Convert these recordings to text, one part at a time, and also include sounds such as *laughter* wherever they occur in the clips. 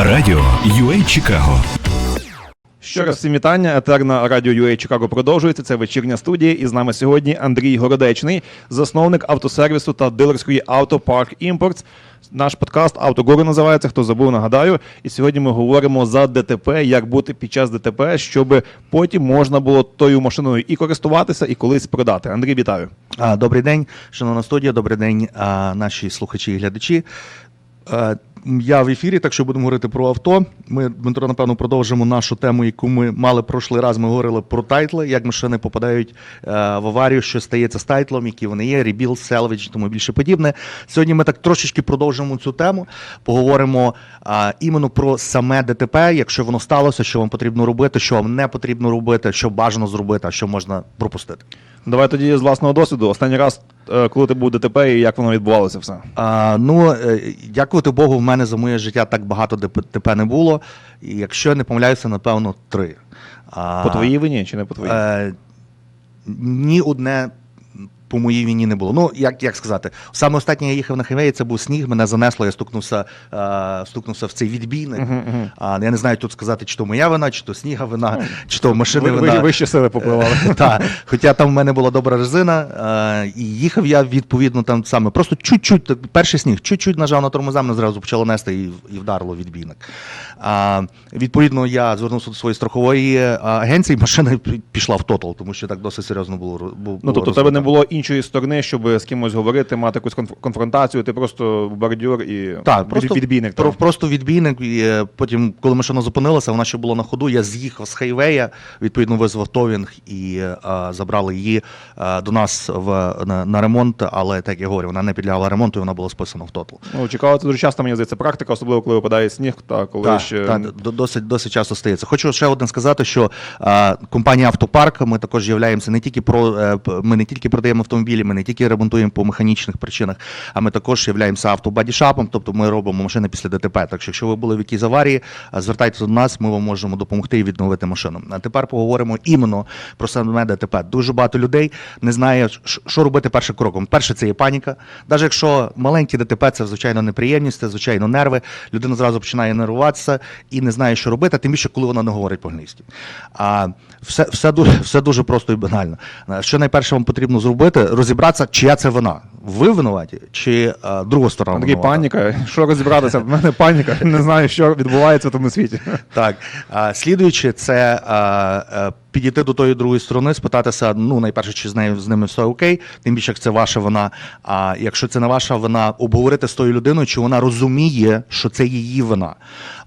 Радіо UA Чикаго. Ще раз всім вітання. Етер на радіо UA Чикаго продовжується. Це вечірня студія. І з нами сьогодні Андрій Городечний, засновник автосервісу та дилерської Автопарк Імпортс. Наш подкаст Автогури називається. Хто забув, нагадаю. І сьогодні ми говоримо за ДТП, як бути під час ДТП, щоб потім можна було тою машиною і користуватися, і колись продати. Андрій, вітаю. Добрий день, шановна студія, добрий день, наші слухачі і глядачі. Я в ефірі, так що будемо говорити про авто. Ми, Дмитро, напевно, продовжимо нашу тему, яку ми мали прошлий раз. Ми говорили про тайтли, як машини попадають е, в аварію, що стається з тайтлом, які вони є, ребіл, селвідж, тому більше подібне. Сьогодні ми так трошечки продовжимо цю тему. Поговоримо а, іменно про саме ДТП, якщо воно сталося, що вам потрібно робити, що вам не потрібно робити, що бажано зробити, а що можна пропустити. Давай тоді з власного досвіду. Останній раз, е, коли ти був в ДТП і як воно відбувалося все. А, ну, е, дякувати Богу, в мене за моє життя так багато ДТП не було. І якщо я не помиляюся, напевно, три. А, По твоїй вині чи не по твоїй? Е, ні одне по моїй війні не було. Ну, як, як сказати, саме останнє я їхав на хайвеї, це був сніг, мене занесло, я стукнувся, е, стукнувся в цей відбійник. Мгм, мгм. А, я не знаю тут сказати, чи то моя вина, чи то сніга вина, чи то машини Ви, вина. ви, вищі сили попливали. Так, хоча там в мене була добра резина, е, і їхав я відповідно там саме. Просто чуть-чуть, так, перший сніг, чуть-чуть нажав на тормоза, мене зразу почало нести і, і вдарило відбійник. А, відповідно, я звернувся до своєї страхової е, агенції, машина пішла в тотал, тому що так досить серйозно було. ро- бу- Ну, тобто, тебе не було іншої сторони, щоб з кимось говорити, мати якусь конфронтацію, ти просто бордюр і Так, просто, відбійник. про, просто відбійник. І е, потім, коли машина зупинилася, вона ще була на ходу. Я з'їхав з хайвея, відповідно, визвав товінг і е, забрали її е, до нас в, на, на ремонт. Але так я говорю, вона не підлягала ремонту, і вона була списана в тотал. Ну, Чикаго це дуже часто, мені здається, практика, особливо коли випадає сніг, та коли Так, ще. так, досить, досить часто стається. Хочу ще одне сказати, що е, компанія Автопарк, ми також являємося не тільки про ми не тільки продаємо автомобілі, ми не тільки ремонтуємо по механічних причинах, а ми також являємося автобадішапом, тобто ми робимо машини після ДТП. Так що, якщо ви були в якійсь аварії, е, звертайтеся до нас, ми вам можемо допомогти і відновити машину. А тепер поговоримо іменно про саме ДТП. Дуже багато людей не знає, що робити першим кроком. Перше, це є паніка. Навіть якщо маленькі ДТП, це звичайно неприємність, це звичайно нерви. Людина зразу починає нервуватися і не знає, що робити, тим більше, коли вона не говорить по-англійськи. А все, все, все дуже просто і банально. Що найперше вам потрібно зробити, розібратися, чия це вона. Ви винуваті, чи а, друга сторона Такий паніка. Що розібратися? В мене паніка. Не знаю, що відбувається в тому світі. Так, а, слідуючи, це а, а, підійти до тої другої сторони, спитатися, ну найперше, чи з нею з ними все окей, тим більше як це ваша вина. А якщо це не ваша вина, обговорити з тою людиною, чи вона розуміє, що це її вина.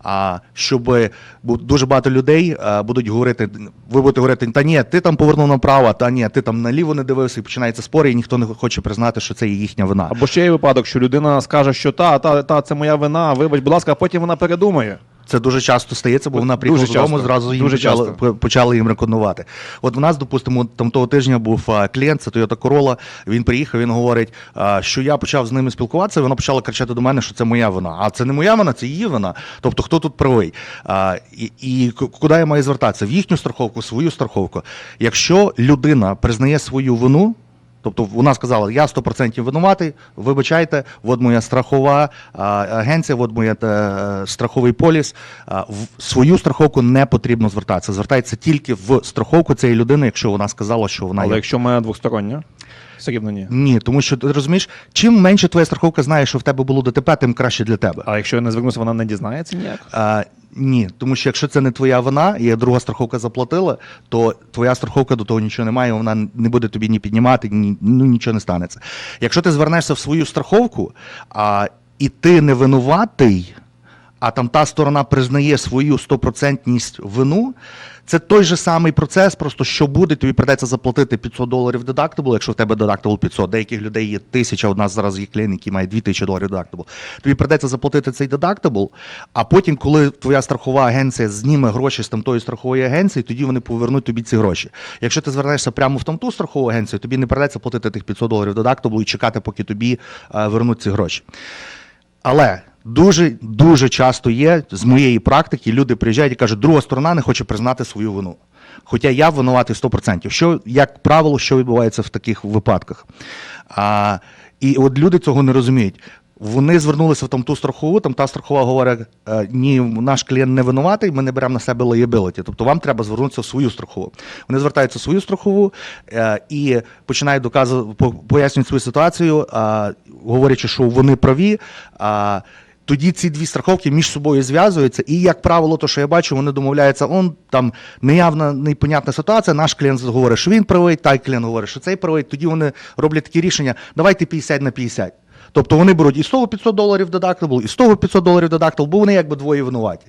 А щоб бо дуже багато людей а, будуть говорити, ви будете говорити, та ні, ти там повернув направо, та ні, ти там наліво не дивився, і починається спори, і ніхто не хоче признати, що це є їхня вина. Або ще є випадок, що людина скаже, що та, та, та, це моя вина, вибач, будь ласка, а потім вона передумає. Це дуже часто стається, бо вона Дуже приїхала додому, часто. зразу їм Дуже почали, часто. почали їм рекомендувати. От в нас, допустимо, там того тижня був клієнт, це Toyota Corolla, Він приїхав, він говорить, що я почав з ними спілкуватися. і Вона почала кричати до мене, що це моя вина. А це не моя вина, це її вина. Тобто, хто тут правий? І, і куди я маю звертатися? В їхню страховку, в свою страховку. Якщо людина признає свою вину. Тобто вона сказала, я 100% винуватий, вибачайте, от моя страхова агенція, от моя е, страховий поліс. В свою страховку не потрібно звертатися. Звертається тільки в страховку цієї людини, якщо вона сказала, що вона Але є. якщо моя двостороння, все рівно ні. Ні, тому що ти розумієш, чим менше твоя страховка знає, що в тебе було ДТП, тим краще для тебе. А якщо я не звернуся, вона не дізнається ніяк. А, ні, тому що якщо це не твоя вина, і друга страховка заплатила, то твоя страховка до того нічого не має, вона не буде тобі ні піднімати, ні, ну нічого не станеться. Якщо ти звернешся в свою страховку, а, і ти не винуватий, а там та сторона признає свою стопроцентність вину, це той же самий процес, просто що буде, тобі придеться заплатити 500 доларів дедактабл, якщо в тебе дедактабл 500, деяких людей є тисяча, у нас зараз є клієнт, який має 2000 доларів дедактабл. Тобі придеться заплатити цей дедактабл, а потім, коли твоя страхова агенція зніме гроші з тамтої страхової агенції, тоді вони повернуть тобі ці гроші. Якщо ти звернешся прямо в тамту страхову агенцію, тобі не придеться платити тих 500 доларів дедактаблу і чекати, поки тобі е, вернуть ці гроші. Але дуже дуже часто є з моєї практики, люди приїжджають і кажуть, друга сторона не хоче признати свою вину. Хоча я винуватий 100%. Що, як правило, що відбувається в таких випадках? А, і от люди цього не розуміють. Вони звернулися в там ту страхову, там та страхова говорить: е, ні, наш клієнт не винуватий, ми не беремо на себе лаєбиліті. Тобто вам треба звернутися в свою страхову. Вони звертаються в свою страхову е, і починають доказувати, по- пояснюють свою ситуацію, говорячи, що вони праві. Тоді ці дві страховки між собою зв'язуються, і, як правило, то, що я бачу, вони домовляються, он там неявна, непонятна ситуація. Наш клієнт говорить, що він правий, той клієнт говорить, що цей правий. Тоді вони роблять такі рішення: давайте 50 на 50. Тобто вони беруть і з того 500 доларів додактабл, і з того 500 доларів додактабл, бо вони якби двоє винуваті.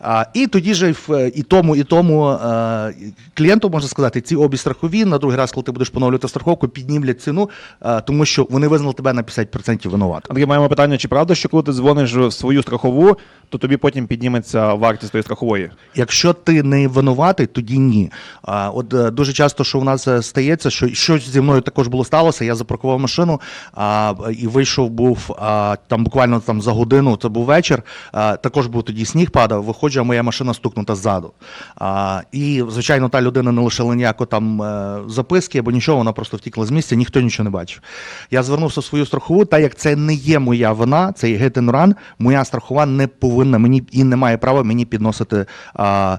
А, і тоді в- і тому, і тому е, клієнту можна сказати, ці обі страхові на другий раз, коли ти будеш поновлювати страховку, піднімлять ціну, е, тому що вони визнали тебе на 50% винуватим. Андрій, маємо питання, чи правда, що коли ти дзвониш в свою страхову, то тобі потім підніметься вартість тої страхової? Якщо ти не винуватий, тоді ні. А, от е, дуже часто, що в нас стається, що щось зі мною також було сталося. Я запаркував машину а, і вийшов був а, там буквально там за годину. Це був вечір. А, також був тоді сніг падав. Виходжу, а моя машина стукнута ззаду. А, і звичайно, та людина не лишила ніякої там е, записки або нічого. Вона просто втікла з місця, ніхто нічого не бачив. Я звернувся в свою страхову, так як це не є моя вина, це є and моя страхова не повинна мені і не має права мені підносити а,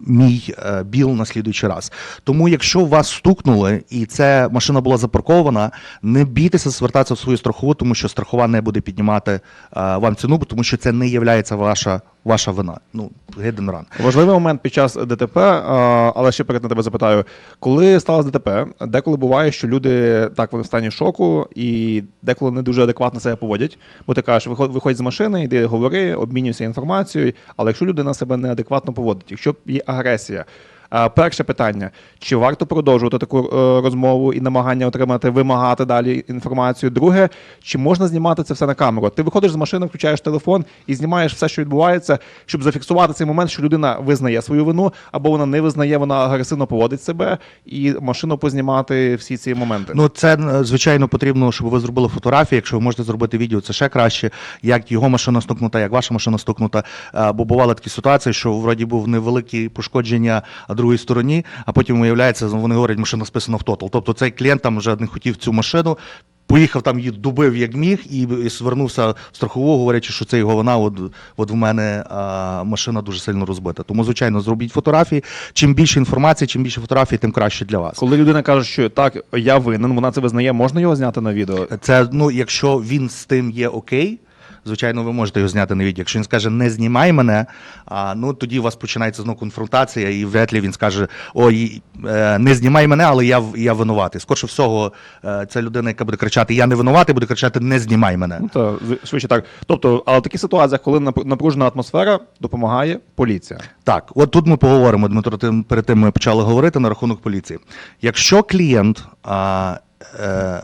мій е, біл на слідуючий раз. Тому, якщо вас стукнули і ця машина була запаркована, не бійтеся звертатися в свою страхову, тому що страхова не буде піднімати а, вам ціну, тому що це не є ваша, ваша вина. Ну, and run. Важливий момент під час ДТП, а, але ще перед на тебе запитаю, коли сталося ДТП, деколи буває, що люди так в стані шоку і деколи не дуже адекватно себе поводять. Бо ти кажеш, виходь з машини, йди говори, обмінюйся інформацією. Але якщо людина себе неадекватно поводить, якщо є агресія. Перше питання: чи варто продовжувати таку е, розмову і намагання отримати, вимагати далі інформацію? Друге, чи можна знімати це все на камеру? Ти виходиш з машини, включаєш телефон і знімаєш все, що відбувається, щоб зафіксувати цей момент, що людина визнає свою вину, або вона не визнає, вона агресивно поводить себе, і машину познімати всі ці моменти. Ну, це е, звичайно потрібно, щоб ви зробили фотографії. Якщо ви можете зробити відео, це ще краще. Як його машина стукнута, як ваша машина стукнута. Е, Бо бували такі ситуації, що вроді був невеликі пошкодження другій стороні, а потім виявляється, вони говорять, машина списана в тотал. Тобто цей клієнт там вже не хотів цю машину. Поїхав там її дубив як міг і, і звернувся в страхову, говорячи, що це його вона. От, от в мене а, машина дуже сильно розбита. Тому, звичайно, зробіть фотографії. Чим більше інформації, чим більше фотографій, тим краще для вас. Коли людина каже, що так, я винен, вона це визнає, можна його зняти на відео? Це ну, якщо він з тим є окей. Звичайно, ви можете його зняти на відео. Якщо він скаже не знімай мене, а, ну тоді у вас починається знову конфронтація, і вряд ли він скаже Ой, е, не знімай мене, але я я винуватий. Скорше всього, е, це людина, яка буде кричати Я не винуватий, буде кричати Не знімай мене. Ну то швидше так. Тобто, але в таких ситуаціях, коли напружена атмосфера, допомагає поліція. Так, от тут ми поговоримо, Дмитро, тим, перед тим ми почали говорити на рахунок поліції. Якщо клієнт, а, е,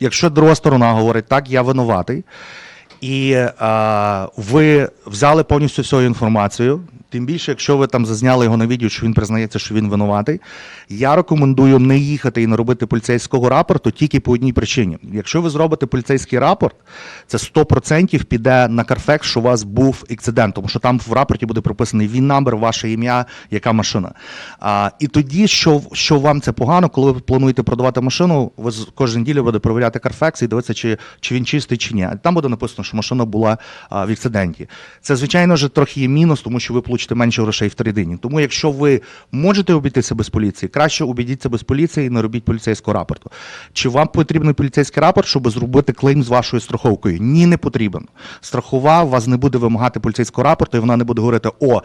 якщо друга сторона говорить, так, я винуватий, і а, ви взяли повністю всю інформацію, тим більше, якщо ви там зазняли його на відео, що він признається, що він винуватий, я рекомендую не їхати і не робити поліцейського рапорту тільки по одній причині. Якщо ви зробите поліцейський рапорт, це 100% піде на Carfax, що у вас був інцидент, тому що там в рапорті буде прописаний він номер, ваше ім'я, яка машина. А, і тоді, що, що вам це погано, коли ви плануєте продавати машину, ви кожен неділю буде перевіряти Carfax і дивитися, чи, чи він чистий, чи ні. Там буде написано, що машина була а, в інциденті. Це, звичайно ж, трохи є мінус, тому що ви получите менше грошей в трейдині. Тому, якщо ви можете обійтися без поліції, краще обійдіться без поліції і не робіть поліцейського рапорту. Чи вам потрібен поліцейський рапорт, щоб зробити клейм з вашою страховкою? Ні, не потрібен. Страхова вас не буде вимагати поліцейського рапорту, і вона не буде говорити: о,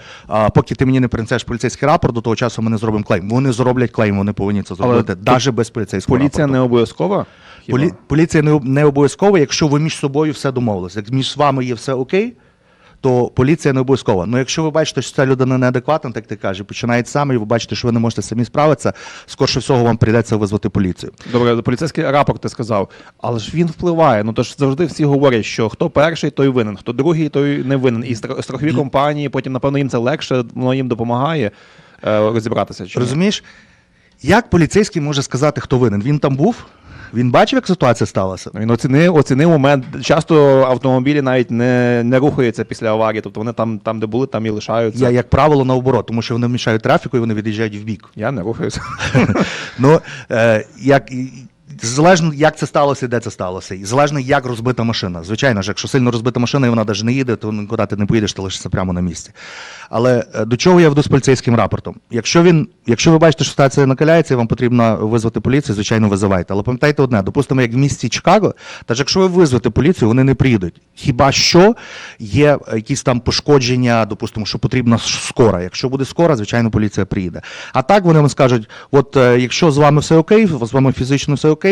поки ти мені не принесеш поліцейський рапорт, до того часу ми не зробимо клейм. Вони зроблять клейм, вони повинні це зробити, навіть без поліцейського Поліція рапорту. не обов'язкова. Полі... Поліція не, не обов'язково, якщо ви між собою все домовилися. Як між вами є все окей, то поліція не обов'язкова. Ну якщо ви бачите, що ця людина неадекватна, так ти каже, починає саме, і ви бачите, що ви не можете самі справитися, скорше всього вам прийдеться визвати поліцію. Добре, поліцейський рапорт ти сказав, але ж він впливає. Ну то ж завжди всі говорять, що хто перший, той винен, хто другий, той не винен. І страхові компанії, потім, напевно, їм це легше, воно їм допомагає е, розібратися. Чи? Розумієш? Як поліцейський може сказати, хто винен? Він там був? Він бачив, як ситуація сталася? Він оцінив, оцінив момент. Часто автомобілі навіть не, не рухаються після аварії, тобто вони там, там, де були, там і лишаються. Я, як правило, наоборот, тому що вони мішають трафіку і вони від'їжджають в бік. Я не рухаюся. Ну, е, як, Залежно, як це сталося і де це сталося. І залежно, як розбита машина. Звичайно ж, якщо сильно розбита машина і вона навіть не їде, то нікуди ти не поїдеш, ти лишишся прямо на місці. Але е, до чого я веду з поліцейським рапортом? Якщо він, якщо ви бачите, що ситуація накаляється, і вам потрібно визвати поліцію, звичайно, визивайте. Але пам'ятайте одне, допустимо, як в місті Чикаго, та ж якщо ви визвете поліцію, вони не приїдуть. Хіба що є якісь там пошкодження, допустимо, що потрібна скора. Якщо буде скора, звичайно, поліція приїде. А так вони вам скажуть: от е, якщо з вами все окей, з вами фізично все окей,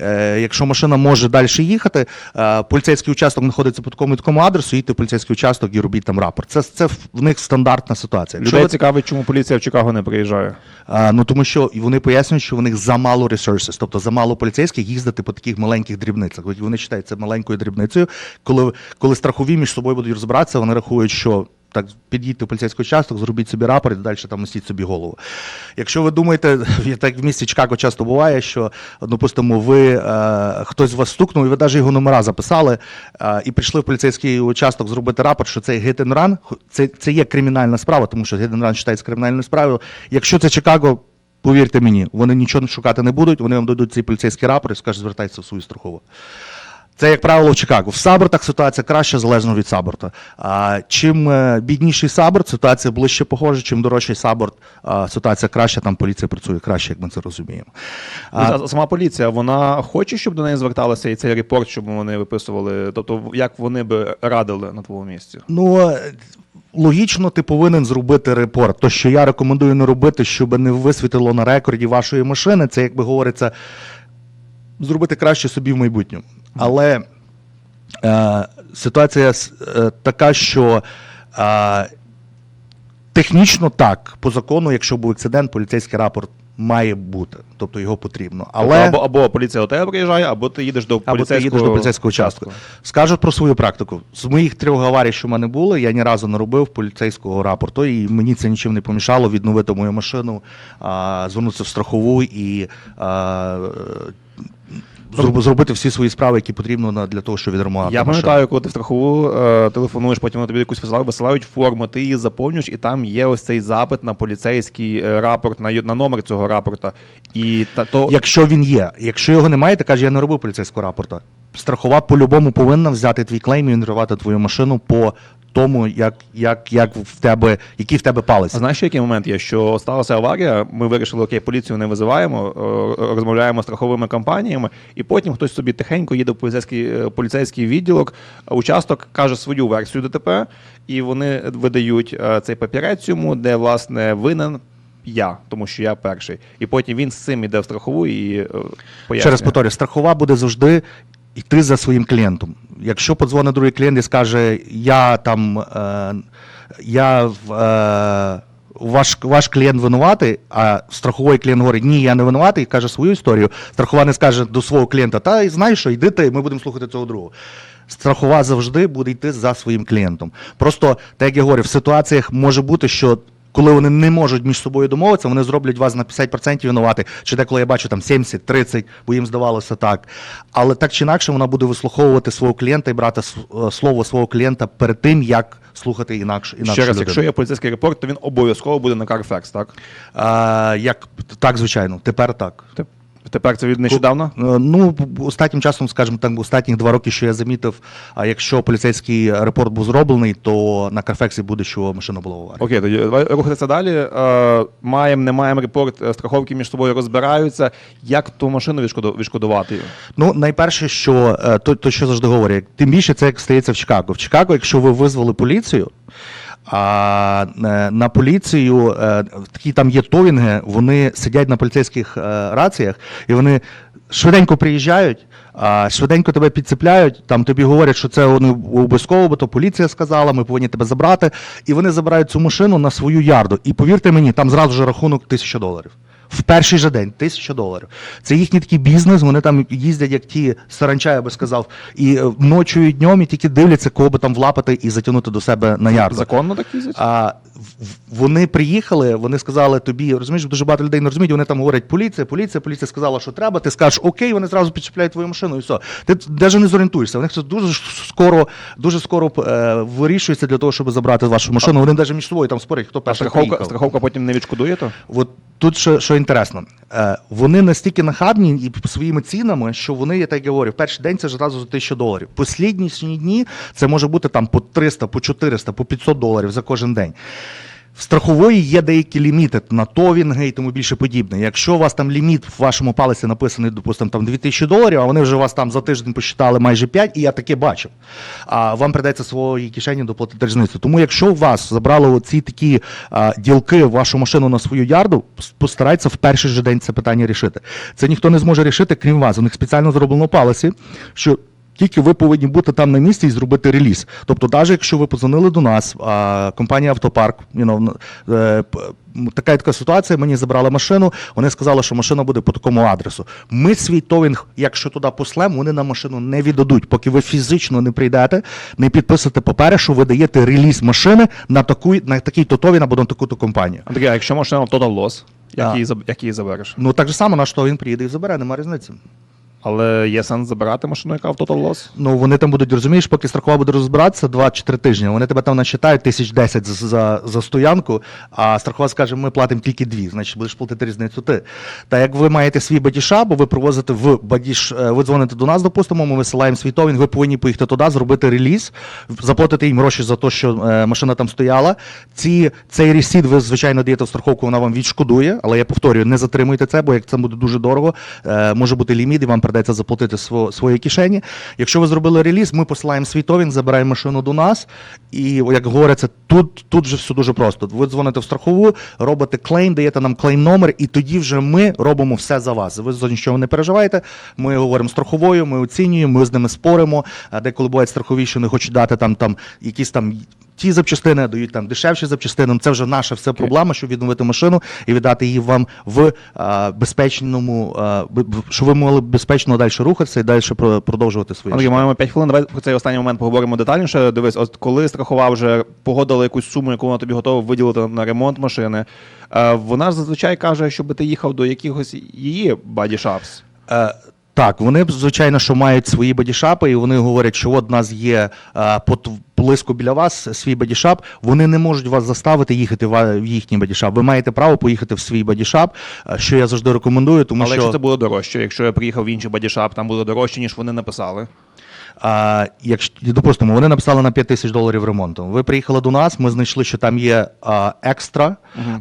е, якщо машина може далі їхати, е, поліцейський участок знаходиться по такому такому адресу, їдьте в поліцейський участок і робіть там рапорт. Це, це в них стандартна ситуація. Людей ви- цікавить, чому поліція в Чикаго не приїжджає. а, ну тому що вони пояснюють, що у них замало resources, тобто замало поліцейських їздити по таких маленьких дрібницях. Вони вважають це маленькою дрібницею. Коли, коли страхові між собою будуть розбиратися, вони рахують, що. Так, підійдьте в поліцейський участок, зробіть собі рапорт і далі там носіть собі голову. Якщо ви думаєте, *laughs* так в місті Чикаго часто буває, що, допустимо, ви е, хтось вас стукнув, і ви навіть його номера записали, е, і прийшли в поліцейський участок зробити рапорт, що це hit це, це є кримінальна справа, тому що hit and вважається кримінальною справою. Якщо це Чикаго, Повірте мені, вони нічого шукати не будуть, вони вам дадуть цей поліцейський рапорт і скажуть, звертайтеся в свою страхову. Це, як правило, в Чикаго. В Сабортах ситуація краща, залежно від Саборта. А, чим е, бідніший Саборт, ситуація ближче похожа, чим дорожчий Саборт, а, ситуація краща, там поліція працює краще, як ми це розуміємо. А, сама поліція, вона хоче, щоб до неї зверталися і цей репорт, щоб вони виписували. Тобто, як вони би радили на твоєму місці? Ну, е, логічно, ти повинен зробити репорт. То, що я рекомендую не робити, щоб не висвітило на рекорді вашої машини, це, як би говориться, зробити краще собі в майбутньому. Але е, ситуація е, така, що е, технічно так, по закону, якщо був інцидент, поліцейський рапорт має бути, тобто його потрібно. Але... Тобто, або, або поліція до тебе приїжджає, або ти їдеш до Або ти їдеш до поліцейського участку. Скажу про свою практику. З моїх трьох аварій, що в мене були, я ні разу не робив поліцейського рапорту, і мені це нічим не помішало відновити мою машину, а, звернутися в страхову і а, зробити всі свої справи, які потрібно на- для того, щоб відремонтувати. Я машину. пам'ятаю, коли ти в страхову е, телефонуєш, потім вони тобі якусь висилають форму, ти її заповнюєш, і там є ось цей запит на поліцейський е, рапорт, на, на номер цього рапорта. І та, то, Якщо він є, якщо його немає, ти кажеш, я не робив поліцейського рапорта. Страхова по-любому повинна взяти твій клейм і інтервати твою машину по тому, як, як, як в тебе, який в тебе палець. А знаєш, який момент є? Що сталася аварія, ми вирішили, окей, поліцію не визиваємо, е, розмовляємо з страховими компаніями, і потім хтось собі тихенько їде в поліцейський, е, поліцейський відділок, участок каже свою версію ДТП, і вони видають е, цей папірець йому, де власне винен. Я, тому що я перший. І потім він з цим іде в страхову і пояснює. Ще раз повторюю, страхова буде завжди йти за своїм клієнтом. Якщо подзвонить другий клієнт і скаже, я там е, я. Е, ваш, ваш клієнт винуватий, а страховий клієнт говорить, ні, я не винуватий, каже свою історію. Страхова не скаже до свого клієнта, та знаєш що, йди ти, ми будемо слухати цього другого. Страхова завжди буде йти за своїм клієнтом. Просто, так як я говорю, в ситуаціях може бути, що коли вони не можуть між собою домовитися, вони зроблять вас на 50% винувати. Чи деколи я бачу там 70, 30, бо їм здавалося так. Але так чи інакше вона буде вислуховувати свого клієнта і брати е, слово свого клієнта перед тим, як слухати інакше інакше Ще раз, людину. якщо є поліцейський репорт, то він обов'язково буде на Carfax, так? а, як так, звичайно, тепер так. Теп- Тепер це від нещодавно? Е, Ну, останнім часом, скажімо так, останні два роки, що я замітив, а якщо поліцейський репорт був зроблений, то на Карфексі буде, що машина була в аварії. Окей, тоді давай рухатися далі. Е, маємо, не маємо репорт, е, страховки між собою розбираються. Як ту машину відшкоду- відшкодувати? Ну, найперше, що то, то що завжди говорять, тим більше це як стається в Чикаго. В Чикаго, якщо ви визвали поліцію, а е, на поліцію е, такі там є товінги, вони сидять на поліцейських е, раціях, і вони швиденько приїжджають. А швиденько тебе підцепляють, там тобі говорять, що це вони обов'язково, бо то поліція сказала, ми повинні тебе забрати. І вони забирають цю машину на свою ярду. І повірте мені, там зразу ж рахунок тисяча доларів. В перший же день тисяча доларів. Це їхній такий бізнес. Вони там їздять, як ті саранча, я би сказав, і е, ночою і днем і тільки дивляться, кого би там влапати і затягнути до себе на ярду. Законно так їздять? А вони приїхали, вони сказали тобі, розумієш, дуже багато людей не розуміють, вони там говорять, поліція, поліція, поліція сказала, що треба. Ти скажеш окей, вони зразу підчіпляють твою машину і все. Ти навіть не зорієнтуєшся. У них це дуже скоро, дуже скоро е, вирішується для того, щоб забрати вашу машину. Вони навіть між собою там спорять, хто перший страховка, приїхав. страховка потім не відшкодує то? От тут що, що інтересно, е, вони настільки нахабні і своїми цінами, що вони, я так і говорю, перший день це ж одразу за 1000 доларів. Посліднішні дні це може бути там по 300, по 400, по 500 доларів за кожен день. В страхової є деякі ліміти на товінги і тому більше подібне. Якщо у вас там ліміт в вашому палиці написаний, допустимо, там 2000 доларів, а вони вже вас там за тиждень посчитали майже 5, і я таке бачив. А вам придеться свої кишені доплатити різницю. Тому якщо у вас забрали оці такі а, ділки в вашу машину на свою ярду, постарайтеся в перший же день це питання рішити. Це ніхто не зможе рішити, крім вас. У них спеціально зроблено палиці, що тільки ви повинні бути там на місці і зробити реліз. Тобто, навіть якщо ви позвонили до нас, а, компанія Автопарк, you know, е, така така ситуація, мені забрали машину, вони сказали, що машина буде по такому адресу. Ми свій товінг, якщо туди послем, вони нам машину не віддадуть, поки ви фізично не прийдете, не підписуєте папери, що ви даєте реліз машини на таку, на такий то товін або на таку-то компанію. А якщо машина Total Loss, як, її, заб- як її забереш? Ну так же само, на що він приїде і забере, немає різниці. Але є сенс забирати машину, яка в Total Loss? Ну, вони там будуть, розумієш, поки страхова буде розбиратися 2 чи 3 тижні. Вони тебе там начитають тисяч десять за, за, за стоянку, а страхова скаже, ми платимо тільки дві, значить будеш платити різницю ти. Та як ви маєте свій бадішап, ви привозите в бадіш, е, ви дзвоните до нас, допустимо, ми висилаємо свій товін, ви повинні поїхати туди, зробити реліз, заплатити їм гроші за те, що е, машина там стояла. Ці, цей ресід ви, звичайно, даєте в страховку, вона вам відшкодує, але я повторюю, не затримуйте це, бо як це буде дуже дорого, е, може бути ліміт, і вам придеться заплатити сво, свої кишені. Якщо ви зробили реліз, ми посилаємо свій товін, забираємо машину до нас. І як говориться, тут, тут же все дуже просто. Ви дзвоните в страхову, робите клейм, даєте нам клейм номер, і тоді вже ми робимо все за вас. Ви за нічого не переживаєте. Ми говоримо страховою, ми оцінюємо, ми з ними споримо. А деколи бувають страхові, що не хочуть дати там, там якісь там. Ті запчастини дають там дешевші запчастини. Ну, Це вже наша вся проблема, щоб відновити машину і віддати її вам в а, безпечному, а, б- б- щоб ви могли безпечно далі рухатися і далі про- продовжувати своє Андрій, маємо 5 хвилин. Давай про цей останній момент поговоримо детальніше. Дивись, от коли страхова вже погодила якусь суму, яку вона тобі готова виділити на ремонт машини, е, вона ж зазвичай каже, щоб ти їхав до якихось її бадішапс. Е, так, вони б, звичайно, що мають свої бодішапи, і вони говорять, що от у нас є е, по близько біля вас свій бодішап. Вони не можуть вас заставити їхати в, їхній бодішап. Ви маєте право поїхати в свій бодішап, е, що я завжди рекомендую, тому Але що якщо це буде дорожче, якщо я приїхав в інший бадішап, там буде дорожче, ніж вони написали. А, якщо допустимо, вони написали на 5 тисяч доларів ремонту. Ви приїхали до нас, ми знайшли, що там є а, екстра,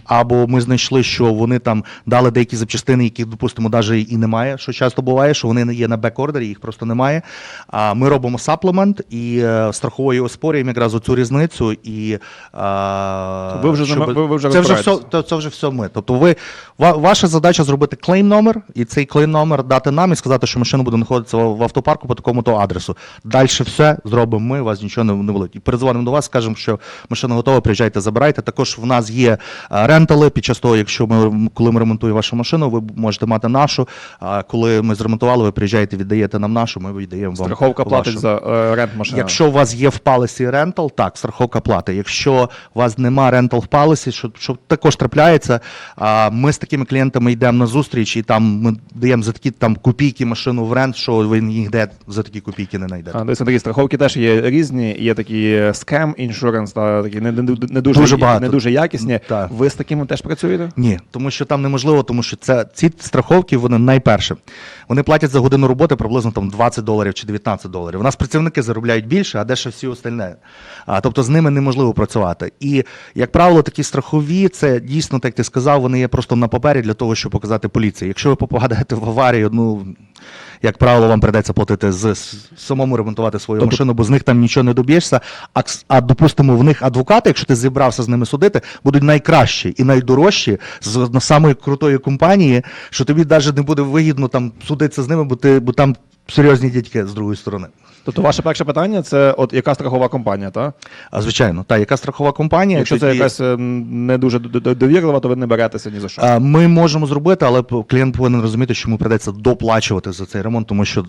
або ми знайшли, що вони там дали деякі запчастини, яких, допустимо, навіть і немає. Що часто буває, що вони є на бек-ордері, їх просто немає. А ми робимо саплемент і е, страховою оспорюємо якраз оцю різницю. І а, Ви вже щоб- ви- ви вже це вже все, то, це вже все ми. Тобто, ви ва- ваша задача зробити клейм номер, і цей клейм номер дати нам і сказати, що машина буде знаходитися в в автопарку по такому то адресу. Далі все зробимо ми, вас нічого не, не. І перезвонимо до вас, скажемо, що машина готова, приїжджайте, забирайте. Також в нас є рентали. Під час того, якщо ми коли ми ремонтуємо вашу машину, ви можете мати нашу. А коли ми зремонтували, ви приїжджаєте, віддаєте нам нашу, ми віддаємо вам. Страховка платить за е, рент машини. Якщо у вас є в палисі рентал, так, страховка плати. Якщо у вас нема рентал в палисі, що, що також трапляється, а, ми з такими клієнтами йдемо на зустріч і там ми даємо за такі там копійки машину в рент, що ви ніде за такі копійки не знайдете. А, дивись, Андрій, страховки теж є різні. Є такі скем іншуренс, та такі не, не, не дуже, Дуже багато. не дуже якісні. Так. Ви з такими теж працюєте? Ні, тому що там неможливо, тому що це ці страховки, вони найперше. Вони платять за годину роботи приблизно там 20 доларів чи 19 доларів. У нас працівники заробляють більше, а де ще всі остальне. А, тобто з ними неможливо працювати. І, як правило, такі страхові, це дійсно, так як ти сказав, вони є просто на папері для того, щоб показати поліції. Якщо ви попадаєте в аварію, ну. Як правило, вам придеться платити з, з- самому ремонтувати свою Тобто- машину, бо з них там нічого не доб'єшся. А, а допустимо, в них адвокати, якщо ти зібрався з ними судити, будуть найкращі і найдорожчі з на самої крутої компанії, що тобі навіть не буде вигідно там судитися з ними, бо ти бо там серйозні дядьки з другої сторони. Тобто, ваше перше питання це от яка страхова компанія, так? А звичайно, та яка страхова компанія? Якщо це якась е, не дуже довірлива, то ви не беретеся ні за що. А, Ми можемо зробити, але клієнт повинен розуміти, що йому придеться доплачувати за цей ремонт, тому що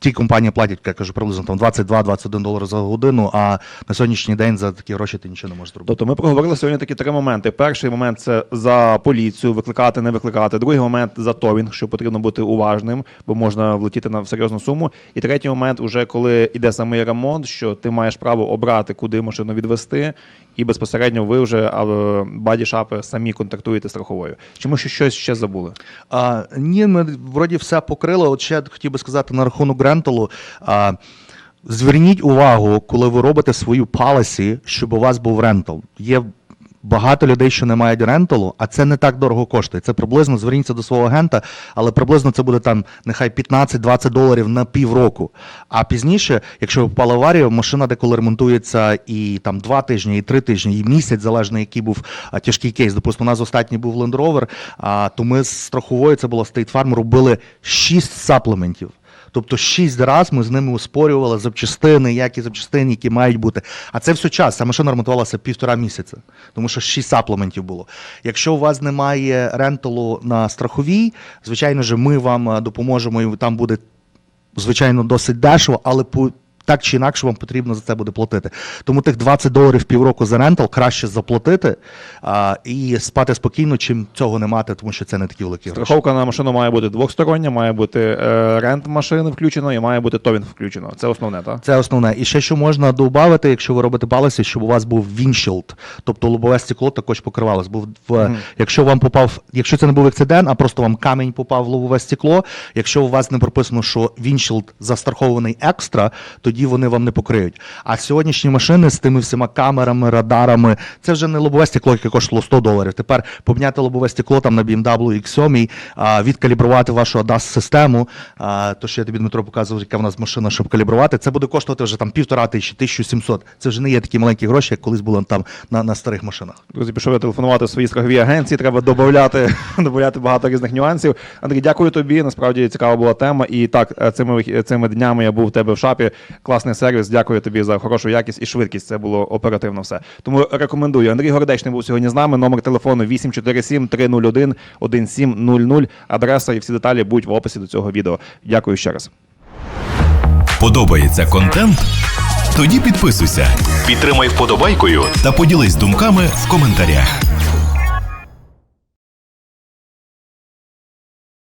ті компанії платять, як кажу, приблизно там 22-21 долар за годину, а на сьогоднішній день за такі гроші ти нічого не можеш зробити. Тобто ми проговорили сьогодні такі три моменти. Перший момент це за поліцію, викликати, не викликати. Другий момент за товінг, що потрібно бути уважним, бо можна влетіти на серйозну суму. І третій момент, уже коли йде самий ремонт, що ти маєш право обрати, куди машину відвести, і безпосередньо ви вже бадішапи самі контактуєте з страховою. Чи ми щось ще забули? А, ні, ми вроді все покрили. От ще хотів би сказати на рахунок ренталу. А, зверніть увагу, коли ви робите свою палесі, щоб у вас був рентал. Є багато людей, що не мають ренталу, а це не так дорого коштує. Це приблизно зверніться до свого агента, але приблизно це буде там нехай 15-20 доларів на півроку. А пізніше, якщо впала в аварію, машина деколи ремонтується і там два тижні, і три тижні, і місяць, залежно який був тяжкий кейс. Допустимо, у нас останній був Land Rover, а, то ми з страховою, це було State Farm, робили 6 саплементів. Тобто шість разів ми з ними успорювали запчастини, які запчастини, які мають бути. А це все час. Ця машина ремонтувалася півтора місяця, тому що шість саплементів було. Якщо у вас немає ренталу на страховій, звичайно ж, ми вам е, допоможемо, і там буде звичайно досить дешево, але по. Так чи інакше вам потрібно за це буде платити. Тому тих 20 доларів півроку за рентал краще заплатити а, і спати спокійно, чим цього не мати, тому що це не такі великі гроші. Страховка на машину має бути двостороння, має бути е, рент машини включено і має бути товін включено. Це основне, так? Це основне. І ще що можна додати, якщо ви робите палиці, щоб у вас був віншілд, тобто лобове стекло також покривалось. Був в якщо вам попав, якщо це не був акцидент, а просто вам камінь попав в лобове стекло. Якщо у вас не прописано, що віншілд застрахований екстра, тоді вони вам не покриють. А сьогоднішні машини з тими всіма камерами, радарами, це вже не лобове стекло, яке коштувало 100 доларів. Тепер поміняти лобове стекло там на BMW X7, а, відкалібрувати вашу ADAS систему. То, що я тобі Дмитро показував, яка в нас машина, щоб калібрувати, це буде коштувати вже там півтора тисячі, 1700. Це вже не є такі маленькі гроші, як колись було там на, на старих машинах. Друзі, пішов я телефонувати свої страхові агенції, треба додати, *laughs* додати багато різних нюансів. Андрій, дякую тобі. Насправді цікава була тема. І так, е, цими, цими днями я був у тебе в шапі. Класний сервіс. Дякую тобі за хорошу якість і швидкість. Це було оперативно все. Тому рекомендую. Андрій Городечний був сьогодні з нами. Номер телефону 847 301 1700. Адреса і всі деталі будуть в описі до цього відео. Дякую ще раз. Подобається контент? Тоді підписуйся, підтримай вподобайкою та поділись думками в коментарях.